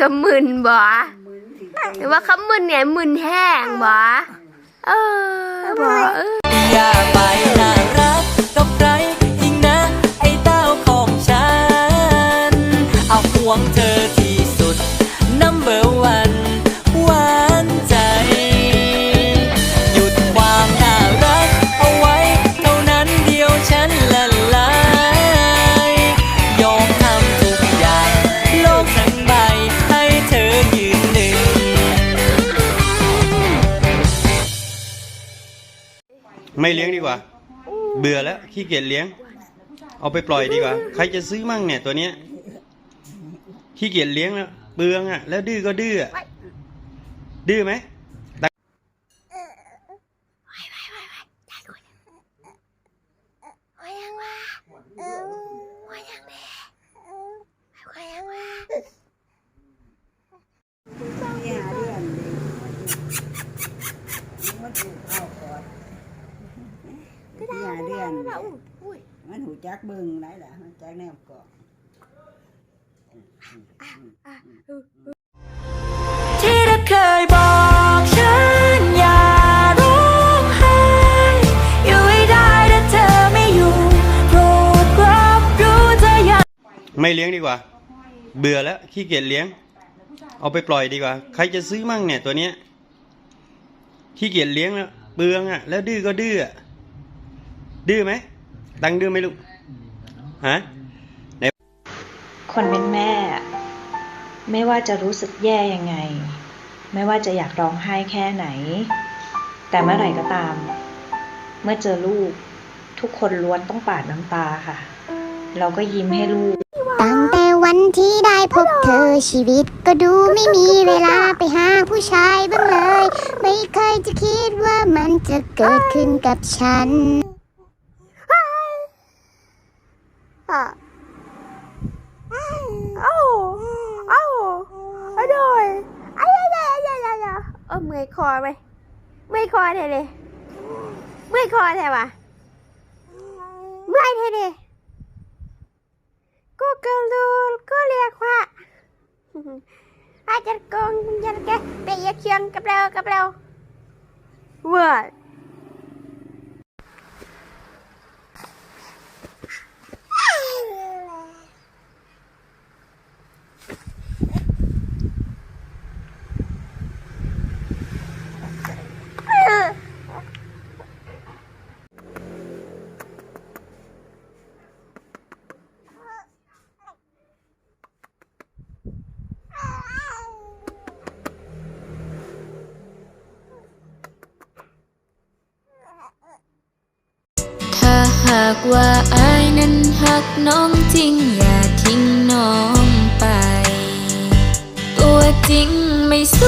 ก็มึนบ่มึนสิหรือว่าเขามึนเนี่ยมึนแห้งบ่เออบ่เอ ไม่เลี้ยงดีกว่า เบื่อแล้วขี้เกียจเลี้ยง เอาไปปล่อยดีกว่า ใครจะซื้อมั่งเนี่ยตัวเนี้ยขี้เกียจเลี้ยงแล้วเปลืองอะ แล้วดื้อก็ดื้ออะดื้อไหมยังว่าว่ายังแม่ว่ายังว่า นี่หาเรื่องดิมันถูกเข้าก่อน นี่หาเรื่องดิมันหูจักเบิ่งไหนล่ะมันจักแนวเกาะ ที่เธอเคยบอกฉันอย่าร้องไห้ อยู่ให้ได้ถ้าเธอไม่อยู่โปรดรับรู้เธออย่า ไม่เลี้ยงดีกว่า เบื่อแล้วขี้เกียจเลี้ยง เอาไปปล่อยดีกว่า ใครจะซื้อมั่งเนี่ยตัวเนี้ยขี้เกียจเลี้ยงแล้วเปลืองอะ แล้วดื้อก็ดื้ออะ ดื้อไหม ดังดื้อไหมลูก ฮะคนเป็นแม่ ไม่ว่าจะรู้สึกแย่ยังไง ไม่ว่าจะอยากร้องไห้แค่ไหน แต่เมื่อไหร่ก็ตาม เมื่อเจอลูก ทุกคนล้วนต้องปาดน้ำตาค่ะ เราก็ยิ้มให้ลูก ตั้งแต่วันที่ได้พบเธอชีวิตก็ดูไม่มีเวลาไปหาผู้ชายบ้างเลย ไม่เคยจะคิดว่ามันจะเกิดขึ้นกับฉัน เอ้าเอ้าเอ้าโดยอ้ายายายายายเออเมื่อยคอไปเมื่อยคอแท้เลยเมื่อยคอแท้วะเมื่อยแท้เลยกูกระลูก็เรียกว่าอาจารย์กงยันแกไปเยี่ยเคียงกับเรากับเราเว้ยถ้า หากว่าอายนั้นหักน้องจริงอย่าทิ้งน้องไป ตัวจริงไม่ส